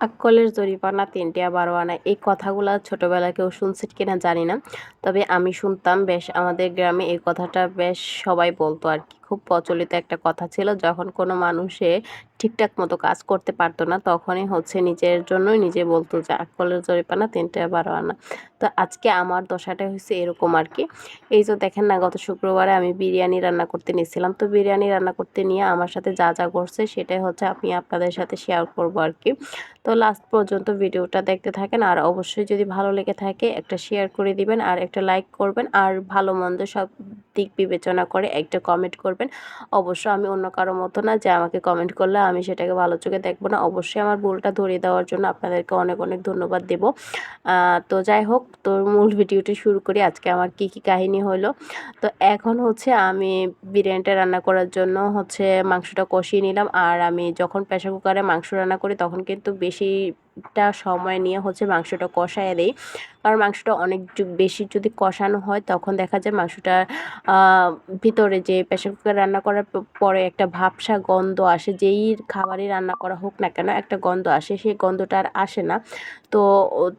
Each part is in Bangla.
আক্কলের জরিপানা তিনটিয়া বারো আনা, এই কথাগুলো ছোটোবেলা কেউ শুনছে কিনা জানি না। তবে আমি শুনতাম, বেশ আমাদের গ্রামে এই কথাটা বেশ সবাই বলতো আর কি। খুব প্রচলিত একটা কথা ছিল, যখন কোনো মানুষে ঠিকঠাক মতো কাজ করতে পারতো না, তখনই হচ্ছে নিজের জন্যই নিজে বলতো যে আক্কলের জরিপানা তিনটা বারো আনা। তো আজকে আমার দশাটা হয়েছে এরকম আর কি। এই যে দেখেন না, গত শুক্রবারে আমি বিরিয়ানি রান্না করতে নিয়েছিলাম তো বিরিয়ানি রান্না করতে নিয়ে আমার সাথে যা যা করছে, সেটাই হচ্ছে আমি আপনাদের সাথে শেয়ার করব আর কি। তো লাস্ট পর্যন্ত ভিডিওটা দেখতে থাকেন। আর অবশ্যই যদি ভালো লেগে থাকে, একটা শেয়ার করে দিবেন, আর একটা লাইক করবেন। আর ভালো মন্দ সব দিক বিবেচনা করে একটা কমেন্ট করবেন। অবশ্য আমি অন্য কারও মতো না যে আমাকে কমেন্ট করলে আমি সেটাকে ভালো চোখে দেখব না। অবশ্যই আমার ভুলটা ধরিয়ে দেওয়ার জন্য আপনাদেরকে অনেক অনেক ধন্যবাদ দেব। তো যাই হোক, তো মূল ভিডিওটি শুরু করি। আজকে আমার কি কি কাহিনী হলো? তো এখন হচ্ছে আমি বিরিয়ানিটা রান্না করার জন্য হচ্ছে মাংসটা কষিয়ে নিলাম। আর আমি যখন প্রেশার কুকারে মাংস রান্না করি তখন কিন্তু বেশিটা সময় নিয়ে হচ্ছে মাংসটা কষায় দেই। কারণ মাংসটা অনেক বেশি যদি কষানো হয় তখন দেখা যায় মাংসটা ভিতরে যে প্রেশার কুকার রান্না করার পরে একটা ভাবসা গন্ধ আসে, যেই খাবারই রান্না করা হোক না কেন একটা গন্ধ আসে, সেই গন্ধটা আর আসে না। তো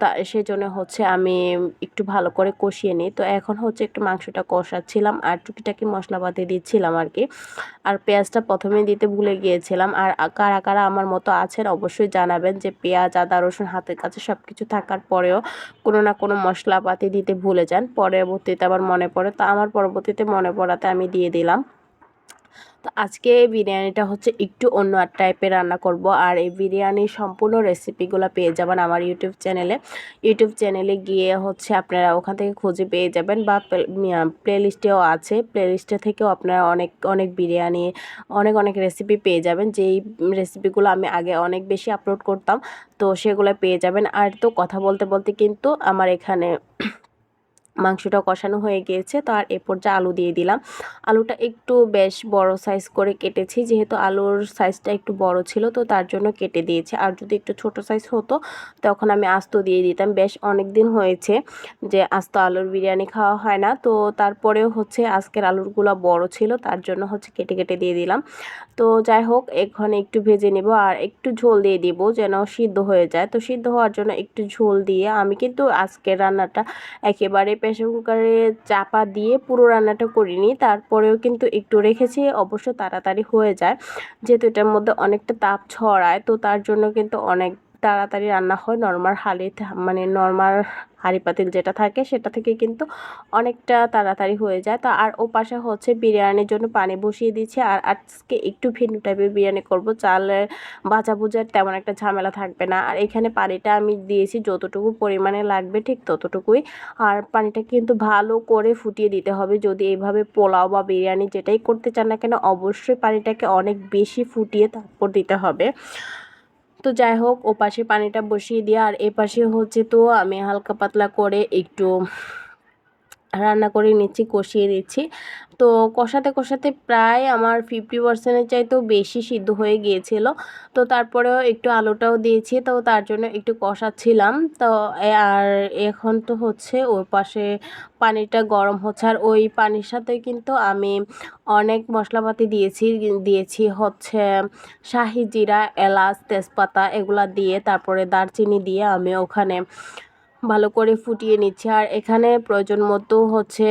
তা সেই জন্য হচ্ছে আমি একটু ভালো করে কষিয়ে নিই। তো এখন হচ্ছে একটু মাংসটা কষাচ্ছিলাম আর টুকিটাকি মশলাপাতি দিচ্ছিলাম আর কি। আর পেঁয়াজটা প্রথমে দিতে ভুলে গিয়েছিলাম। আর কারা কারা আমার মতো আছেন অবশ্যই জানাবেন যে পেঁয়াজ আদা, রসুন হাতের কাছে সব কিছু থাকার পরেও কোনো না কোনো মশলাপাতি দিতে ভুলে যান। পরবর্তীতে আবার মনে পড়ে, তো আমার পরবর্তীতে মনে পড়াতে আমি দিয়ে দিলাম। তো আজকে এই বিরিয়ানিটা হচ্ছে একটু অন্য আর টাইপের রান্না করব। আর এই বিরিয়ানির সম্পূর্ণ রেসিপিগুলো পেয়ে যাবেন আমার ইউটিউব চ্যানেলে ইউটিউব চ্যানেলে গিয়ে হচ্ছে আপনারা ওখান থেকে খুঁজে পেয়ে যাবেন বা প্লে লিস্টেও আছে। প্লে লিস্টে থেকেও আপনারা অনেক অনেক বিরিয়ানি, অনেক অনেক রেসিপি পেয়ে যাবেন। যেই রেসিপিগুলো আমি আগে অনেক বেশি আপলোড করতাম, তো সেগুলো পেয়ে যাবেন। আর তো কথা বলতে বলতে কিন্তু আমার এখানে মাংসটা কষানো হয়ে গিয়েছে। তো আর এরপর যা আলু দিয়ে দিলাম। আলুটা একটু বেশ বড় সাইজ করে কেটেছি। যেহেতু আলুর সাইজটা একটু বড় ছিল, তো তার জন্য কেটে দিয়েছি। আর যদি একটু ছোট সাইজ হতো, তখন আমি আস্ত দিয়ে দিতাম। বেশ অনেক দিন হয়েছে যে আস্ত আলুর বিরিয়ানি খাওয়া হয় না। তো তারপরেও হচ্ছে আজকের আলুরগুলো বড় ছিল, তার জন্য হচ্ছে কেটে কেটে দিয়ে দিলাম। তো যাই হোক, এখানে একটু ভেজে নেব আর একটু ঝোল দিয়ে দিব যেন সিদ্ধ হয়ে যায়। তো সিদ্ধ হওয়ার জন্য একটু ঝোল দিয়ে আমি কিন্তু আজকের রান্নাটা একেবারে প্রেশার কুকারে চাপা দিয়ে পুরো রান্নাটা করিনি। তারপরেও কিন্তু একটু রেখেছি, অবশ্য তাড়াতাড়ি হয়ে যায়। যেহেতু এটার মধ্যে অনেকটা তাপ ছড়ায়, তো তার জন্য কিন্তু অনেক তাড়াতাড়ি রান্না হয় নর্মাল হালিতে মানে নর্মাল হাঁড়ি পাতিল যেটা থাকে সেটা থেকে কিন্তু অনেকটা তাড়াতাড়ি হয়ে যায়। তো আর ও পাশে হচ্ছে বিরিয়ানির জন্য পানি বসিয়ে দিচ্ছি আর আজকে একটু ভিন্ন টাইপের বিরিয়ানি করব। চালের বাজা বুজার তেমন একটা ঝামেলা থাকবে না। আর এখানে পানিটা আমি দিয়েছি, যতটুকু পরিমাণে লাগবে ঠিক ততটুকুই। আর পানিটা কিন্তু ভালো করে ফুটিয়ে দিতে হবে। যদি এইভাবে পোলাও বা বিরিয়ানি যেটাই করতে চান না কেন, অবশ্যই পানিটাকে অনেক বেশি ফুটিয়ে তারপর দিতে হবে। তো যাই হোক ও পাশে পানিটা বসিয়ে দিয়ে আর এ পাশে হচ্ছে তো আমি হালকা পাতলা করে একটু রান্না করে নিচ্ছি, কষিয়ে দিচ্ছি। তো কষাতে কষাতে প্রায় আমার ফিফটি পার্সেন্টের চাইতেও বেশি সিদ্ধ হয়ে গিয়েছিল। তো তারপরেও একটু আলুটাও দিয়েছি, তো তার জন্য একটু কষাচ্ছিলাম। তো আর এখন তো হচ্ছে ওর পাশে পানিটা গরম হচ্ছে। আর ওই পানির সাথে কিন্তু আমি অনেক মশলাপাতি দিয়েছি দিয়েছি হচ্ছে শাহি জিরা, এলাচ, তেজপাতা এগুলা দিয়ে, তারপরে দারচিনি দিয়ে আমি ওখানে ভালো করে ফুটিয়ে নিচ্ছি। আর এখানে প্রয়োজন মতো হচ্ছে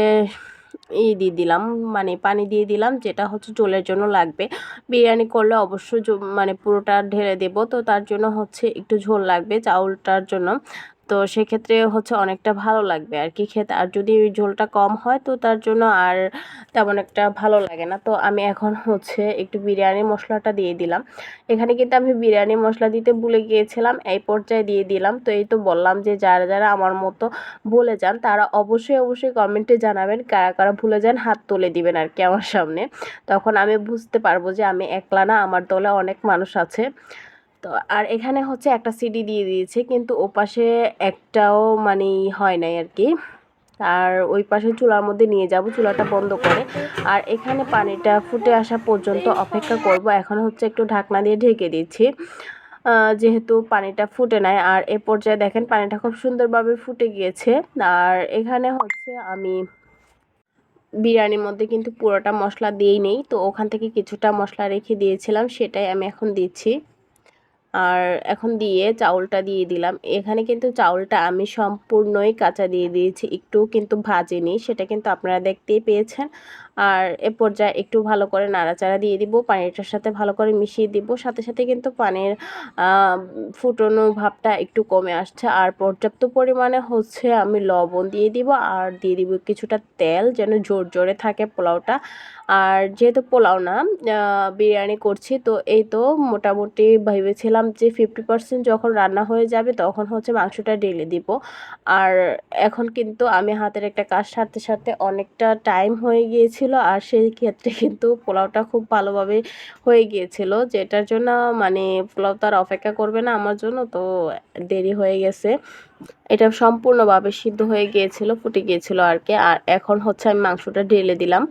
ই দিয়ে দিলাম মানে পানি দিয়ে দিলাম, যেটা হচ্ছে ঝোলের জন্য লাগবে। বিরিয়ানি করলে অবশ্যই মানে পুরোটা ঢেলে দেব, তো তার জন্য হচ্ছে একটু ঝোল লাগবে চাউলটার জন্য। তো সেক্ষেত্রে হচ্ছে অনেকটা ভালো লাগবে আর কি খেতে। আর যদি ঝোলটা কম হয়, তো তার জন্য আর তেমন একটা ভালো লাগে না। তো আমি এখন হচ্ছে একটু বিরিয়ানি মশলাটা দিয়ে দিলাম। এখানে কিন্তু আমি বিরিয়ানি মশলা দিতে ভুলে গিয়েছিলাম, এই পর্যায়ে দিয়ে দিলাম। তো এই তো বললাম যে যারা যারা আমার মতো বলে যান, তারা অবশ্যই অবশ্যই কমেন্টে জানাবেন কারা কারা ভুলে যান, হাত তুলে দিবেন আর কি আমার সামনে। তখন আমি বুঝতে পারব যে আমি একলা না, আমার দলে অনেক মানুষ আছে। তো আর এখানে হচ্ছে একটা সিডি দিয়ে দিয়েছে, কিন্তু ও পাশে একটাও মানে হয় নাই আর কি আর ওই পাশে চুলার মধ্যে নিয়ে যাব, চুলাটা বন্ধ করে। আর এখানে পানিটা ফুটে আসা পর্যন্ত অপেক্ষা করব। এখন হচ্ছে একটু ঢাকনা দিয়ে ঢেকে দিচ্ছি। যেহেতু পানিটা ফুটে নেয় আর এ পর্যায়ে দেখেন পানিটা খুব সুন্দরভাবে ফুটে গিয়েছে। আর এখানে হচ্ছে আমি বিরিয়ানির মধ্যে কিন্তু পুরোটা মশলা দিয়েই নেই, তো ওখান থেকে কিছুটা মশলা রেখে দিয়েছিলাম, সেটাই আমি এখন দিচ্ছি। আর এখন দিয়ে চাউলটা দিয়ে দিলাম। এখানে কিন্তু চাউলটা আমি সম্পূর্ণই কাঁচা দিয়ে দিয়েছি। একটু কিন্তু ভাজিনি, সেটা কিন্তু আপনারা দেখতেই পেয়েছেন। আর এ পর্যায়ে একটু ভালো করে নাড়াচাড়া দিয়ে দিব, পানিটার সাথে ভালো করে মিশিয়ে দিব। সাথে সাথে কিন্তু পানির ফুটনো ভাবটা একটু কমে আসছে। আর পর্যাপ্ত পরিমাণে হচ্ছে আমি লবণ দিয়ে দিব আর দিয়ে দিব কিছুটা তেল যেন জোর জোরে থাকে পোলাওটা। আর যেহেতু পোলাও না বিরিয়ানি করছি, তো এই তো মোটামুটি ভেবেছিলাম যে ফিফটি পার্সেন্ট যখন রান্না হয়ে যাবে তখন হচ্ছে মাংসটা ঢেলে দিব। আর এখন কিন্তু আমি হাতের একটা কাজ সারতে সারতে অনেকটা টাইম হয়ে গিয়েছিল। আর সেই ক্ষেত্রে কিন্তু পোলাওটা খুব ভালোভাবে হয়ে গিয়েছিল, যেটার জন্য মানে পোলাও তো আর অপেক্ষা করবে না আমার জন্য, তো দেরি হয়ে গেছে। এটা সম্পূর্ণভাবে সিদ্ধ হয়ে গিয়েছিল, ফুটে গিয়েছিল আর কি। আর এখন হচ্ছে আমি মাংসটা ঢেলে দিলাম।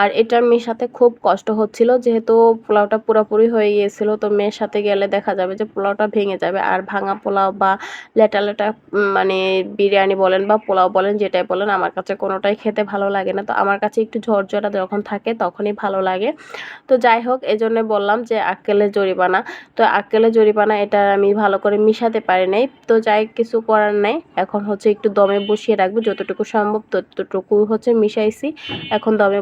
আর এটা মেয়ের সাথে খুব কষ্ট হচ্ছিল, যেহেতু পোলাওটা পুরোপুরি হয়ে গিয়েছিল, তো মেয়ের সাথে গেলে দেখা যাবে যে পোলাওটা ভেঙে যাবে। আর ভাঙা পোলাও বা লেটা লেটা মানে বিরিয়ানি বলেন বা পোলাও বলেন, যেটাই বলেন, আমার কাছে কোনোটাই খেতে ভালো লাগে না। তো আমার কাছে একটু ঝরঝরা যখন থাকে, তখনই ভালো লাগে। তো যাই হোক এই জন্য বললাম যে আক্কেলের জরিমানা। তো আক্কেলের জরিমানা এটা আমি ভালো করে মিশাতে পারি নাই। তো যাই কিছু করার নাই এখন হচ্ছে একটু দমে বসিয়ে রাখব। যতটুকু সম্ভব ততটুকু হচ্ছে মিশাইছি। এখন দমে